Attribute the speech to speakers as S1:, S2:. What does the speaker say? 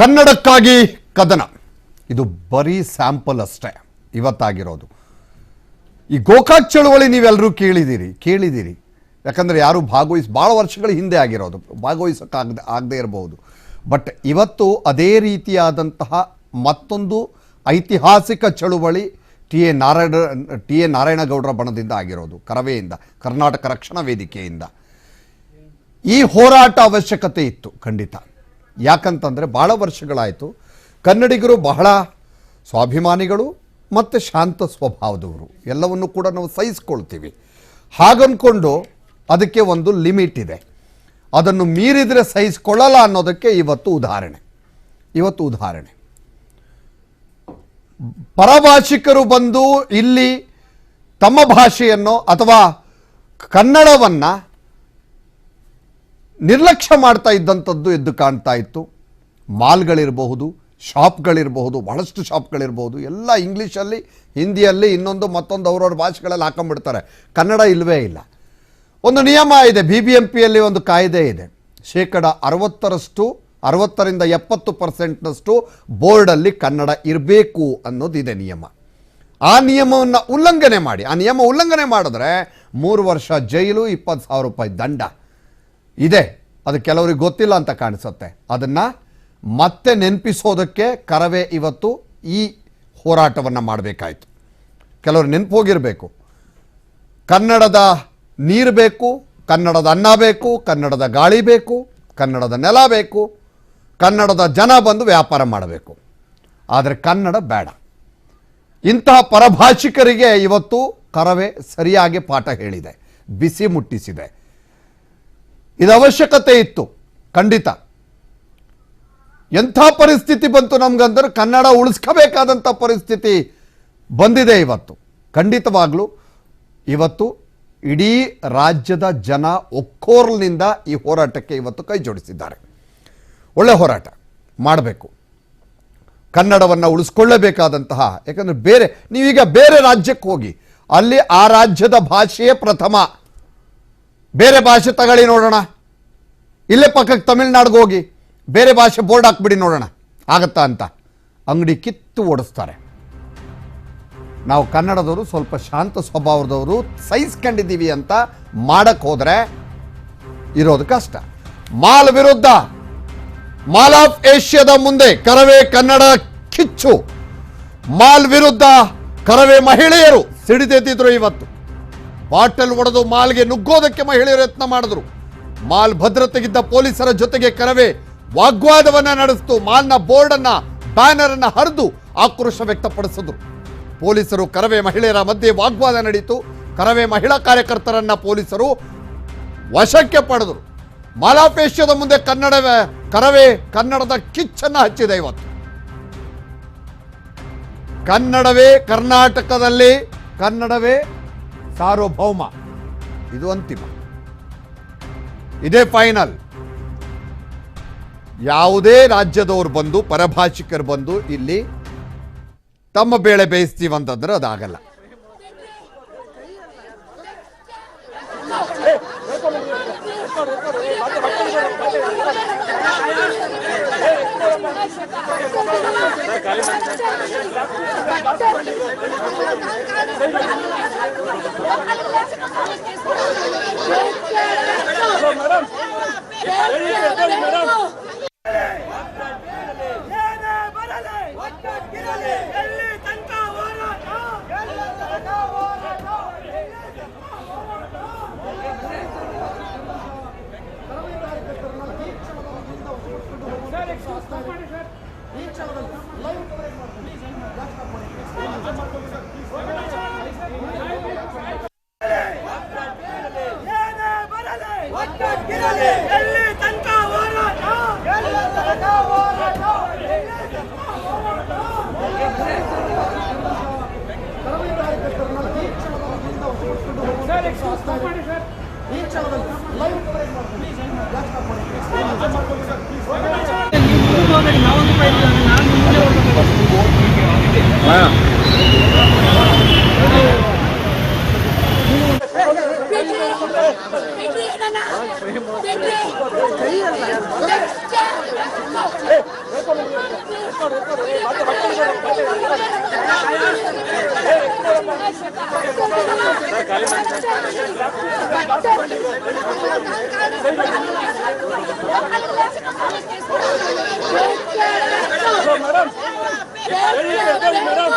S1: ಕನ್ನಡಕ್ಕಾಗಿ ಕದನ. ಇದು ಬರೀ ಸ್ಯಾಂಪಲ್ ಅಷ್ಟೇ, ಇವತ್ತಾಗಿರೋದು. ಈ ಗೋಕಾಕ್ ಚಳುವಳಿ ನೀವೆಲ್ಲರೂ ಕೇಳಿದ್ದೀರಿ ಕೇಳಿದ್ದೀರಿ. ಯಾಕಂದರೆ ಯಾರು ಭಾಗವಹಿಸಿ, ಭಾಳ ವರ್ಷಗಳ ಹಿಂದೆ ಆಗಿರೋದು, ಭಾಗವಹಿಸೋಕ್ಕಾಗದೆ, ಆಗದೇ ಇರಬಹುದು ಬಟ್ ಇವತ್ತು ಅದೇ ರೀತಿಯಾದಂತಹ ಮತ್ತೊಂದು ಐತಿಹಾಸಿಕ ಚಳುವಳಿ T A Narayana, T A ನಾರಾಯಣಗೌಡರ ಬಣದಿಂದ ಆಗಿರೋದು, ಕರವೆಯಿಂದ, ಕರ್ನಾಟಕ ರಕ್ಷಣಾ ವೇದಿಕೆಯಿಂದ. ಈ ಹೋರಾಟ ಅವಶ್ಯಕತೆ ಇತ್ತು, ಖಂಡಿತ. ಯಾಕಂತಂದರೆ ಭಾಳ ವರ್ಷಗಳಾಯಿತು. ಕನ್ನಡಿಗರು ಬಹಳ ಸ್ವಾಭಿಮಾನಿಗಳು ಮತ್ತು ಶಾಂತ ಸ್ವಭಾವದವರು. ಎಲ್ಲವನ್ನು ಕೂಡ ನಾವು ಸಹಿಸ್ಕೊಳ್ತೀವಿ. ಹಾಗನ್ಕೊಂಡು ಅದಕ್ಕೆ ಒಂದು ಲಿಮಿಟ್ ಇದೆ. ಅದನ್ನು ಮೀರಿದರೆ ಸಹಿಸ್ಕೊಳ್ಳಲ್ಲ ಅನ್ನೋದಕ್ಕೆ ಇವತ್ತು ಉದಾಹರಣೆ. ಇವತ್ತು ಉದಾಹರಣೆ. ಪರಭಾಷಿಕರು ಬಂದು ಇಲ್ಲಿ ತಮ್ಮ ಭಾಷೆಯನ್ನು ಅಥವಾ ಕನ್ನಡವನ್ನು ನಿರ್ಲಕ್ಷ್ಯ ಮಾಡ್ತಾ ಇದ್ದಂಥದ್ದು ಎದ್ದು ಕಾಣ್ತಾ ಇತ್ತು. ಮಾಲ್ಗಳಿರಬಹುದು, ಶಾಪ್ಗಳಿರಬಹುದು, ಬಹಳಷ್ಟು ಶಾಪ್ಗಳಿರ್ಬೋದು ಎಲ್ಲ ಇಂಗ್ಲೀಷಲ್ಲಿ, ಹಿಂದಿಯಲ್ಲಿ ಇನ್ನೊಂದು ಮತ್ತೊಂದು ಅವ್ರವ್ರ ಭಾಷೆಗಳಲ್ಲಿ ಹಾಕೊಂಡ್ಬಿಡ್ತಾರೆ. ಕನ್ನಡ ಇಲ್ಲವೇ ಇಲ್ಲ. ಒಂದು ನಿಯಮ ಇದೆ ಬಿ ಬಿ ಎಂ ಪಿಯಲ್ಲಿ ಒಂದು ಕಾಯ್ದೆ ಇದೆ. ಶೇಕಡ ಅರವತ್ತರಷ್ಟು, ಅರವತ್ತರಿಂದ ಎಪ್ಪತ್ತು ಪರ್ಸೆಂಟ್ನಷ್ಟು ಬೋರ್ಡಲ್ಲಿ ಕನ್ನಡ ಇರಬೇಕು ಅನ್ನೋದಿದೆ ನಿಯಮ. ಆ ನಿಯಮವನ್ನು ಉಲ್ಲಂಘನೆ ಮಾಡಿ, ಆ ನಿಯಮ ಉಲ್ಲಂಘನೆ ಮಾಡಿದ್ರೆ ಮೂರು ವರ್ಷ ಜೈಲು, ಇಪ್ಪತ್ತು ಸಾವಿರ ರೂಪಾಯಿ ದಂಡ. ಇದೆ. ಅದು ಕೆಲವರಿಗೆ ಗೊತ್ತಿಲ್ಲ ಅಂತ ಕಾಣಿಸುತ್ತೆ. ಅದನ್ನು ಮತ್ತೆ ನೆನಪಿಸೋದಕ್ಕೆ ಕರವೇ ಇವತ್ತು ಈ ಹೋರಾಟವನ್ನು ಮಾಡಬೇಕಾಯಿತು. ಕೆಲವರು ನೆನಪು ಹೋಗಿರಬೇಕು. ಕನ್ನಡದ ನೀರು ಬೇಕು, ಕನ್ನಡದ ಅನ್ನ ಬೇಕು, ಕನ್ನಡದ ಗಾಳಿ ಬೇಕು, ಕನ್ನಡದ ನೆಲ ಬೇಕು, ಕನ್ನಡದ ಜನ ಬಂದು ವ್ಯಾಪಾರ ಮಾಡಬೇಕು. ಆದರೆ ಕನ್ನಡ ಬೇಡ. ಇಂತಹ ಪರಭಾಷಿಕರಿಗೆ ಇವತ್ತು ಕರವೇ ಸರಿಯಾಗಿ ಪಾಠ ಹೇಳಿದೆ. ಬಿಸಿ ಮುಟ್ಟಿಸಿದೆ. ಇದು ಅವಶ್ಯಕತೆ ಇತ್ತು. ಖಂಡಿತ. ಎಂಥ ಪರಿಸ್ಥಿತಿ ಬಂತು ನಮ್ಗಂದ್ರೆ ಕನ್ನಡ ಉಳಿಸ್ಕೋಬೇಕಾದಂಥ ಪರಿಸ್ಥಿತಿ ಬಂದಿದೆ ಇವತ್ತು. ಖಂಡಿತವಾಗ್ಲೂ ಇವತ್ತು ಇಡೀ ರಾಜ್ಯದ ಜನ ಒಕ್ಕೋರ್ಲಿನಿಂದ ಈ ಹೋರಾಟಕ್ಕೆ ಇವತ್ತು ಕೈ ಜೋಡಿಸಿದ್ದಾರೆ. ಒಳ್ಳೆ ಹೋರಾಟ ಮಾಡಬೇಕು. ಕನ್ನಡವನ್ನು ಉಳಿಸ್ಕೊಳ್ಳಬೇಕಾದಂತಹ, ಯಾಕಂದರೆ ಬೇರೆ, ನೀವೀಗ ಬೇರೆ ರಾಜ್ಯಕ್ಕೆ ಹೋಗಿ, ಅಲ್ಲಿ ಆ ರಾಜ್ಯದ ಭಾಷೆಯೇ ಪ್ರಥಮ. ಬೇರೆ ಭಾಷೆ ತಗೊಳ್ಳಿ ನೋಡೋಣ. ಇಲ್ಲೇ ಪಕ್ಕಕ್ಕೆ ತಮಿಳ್ನಾಡಿಗೆ ಹೋಗಿ ಬೇರೆ ಭಾಷೆ ಬೋರ್ಡ್ ಹಾಕ್ಬಿಡಿ ನೋಡೋಣ. ಆಗತ್ತಾ ಅಂತ. ಅಂಗಡಿ ಕಿತ್ತು ಓಡಿಸ್ತಾರೆ. ನಾವು ಕನ್ನಡದವರು ಸ್ವಲ್ಪ ಶಾಂತ ಸ್ವಭಾವದವರು ಸಹಿಸ್ಕೊಂಡಿದ್ದೀವಿ ಅಂತ ಮಾಡಕ್ಕೆ ಹೋದರೆ ಇರೋದು ಕಷ್ಟ. ಮಾಲ್ ವಿರುದ್ಧ, ಮಾಲ್ ಆಫ್ ಏಷ್ಯಾದ ಮುಂದೆ ಕರವೇ ಕನ್ನಡ ಕಿಚ್ಚು. ಮಾಲ್ ವಿರುದ್ಧ ಕರವೇ ಮಹಿಳೆಯರು ಸಿಡಿದೆದ್ದಿದ್ರು ಇವತ್ತು. ಬಾಟಲ್ ಒಡೆದು ಮಾಲ್ಗೆ ನುಗ್ಗೋದಕ್ಕೆ ಮಹಿಳೆಯರು ಯತ್ನ ಮಾಡಿದ್ರು. ಮಾಲ್ ಭದ್ರತೆಗಿದ್ದ ಪೊಲೀಸರ ಜೊತೆಗೆ ಕರವೇ ವಾಗ್ವಾದವನ್ನ ನಡೆಸಿತು. ಮಾಲ್ನ ಬೋರ್ಡ್ ಅನ್ನ ಬ್ಯಾನರ್ ಅನ್ನ ಹರಿದು ಆಕ್ರೋಶ ವ್ಯಕ್ತಪಡಿಸಿದ್ರು. ಪೊಲೀಸರು ಕರವೇ ಮಹಿಳೆಯರ ಮಧ್ಯೆ ವಾಗ್ವಾದ ನಡೆಯಿತು ಕರವೇ ಮಹಿಳಾ ಕಾರ್ಯಕರ್ತರನ್ನ ಪೊಲೀಸರು ವಶಕ್ಕೆ ಪಡೆದರು. ಮಾಲಾಪೇಶ್ಯದ ಮುಂದೆ ಕನ್ನಡ, ಕರವೇ ಕನ್ನಡದ ಕಿಚ್ಚನ್ನ ಹಚ್ಚಿದೆ ಇವತ್ತು. ಕನ್ನಡವೇ ಕರ್ನಾಟಕದಲ್ಲಿ ಕನ್ನಡವೇ ಸಾರ್ವಭೌಮ. ಇದು ಅಂತಿಮ. ಇದೇ ಫೈನಲ್ ಯಾವುದೇ ರಾಜ್ಯದವ್ರು ಬಂದು ಪರಭಾಷಿಕರು ಬಂದು ಇಲ್ಲಿ ತಮ್ಮ ಬೇಳೆ ಬೇಯಿಸ್ತೀವಂತಂದ್ರೆ ಅದಾಗಲ್ಲ
S2: ಏನೇ ಬರಲಿ. ಒಟ್ಟೊಟ್ಟಿರಲಿ ಎಲ್ಲಿ ತನಕ ಹೋರಾಟ ಎಲ್ಲಿ ತನಕ ಹೋರಾಟ ಎಲ್ಲಿ ತನಕ ಹೋರಾಟ ಏನೇ ಬರಲಿ ಒಟ್ಟೊಟ್ಟಿರಲಿ ಎಲ್ಲಿ ತನಕ ಹೋರಾಟ ಎಲ್ಲಿ ತನಕ ಹೋರಾಟ ಎಲ್ಲಿ ತನಕ ಹೋರಾಟ
S3: ಬಿಡ್ರಿ ನನ್ನ ಬಿಡ್ರಿ మేడం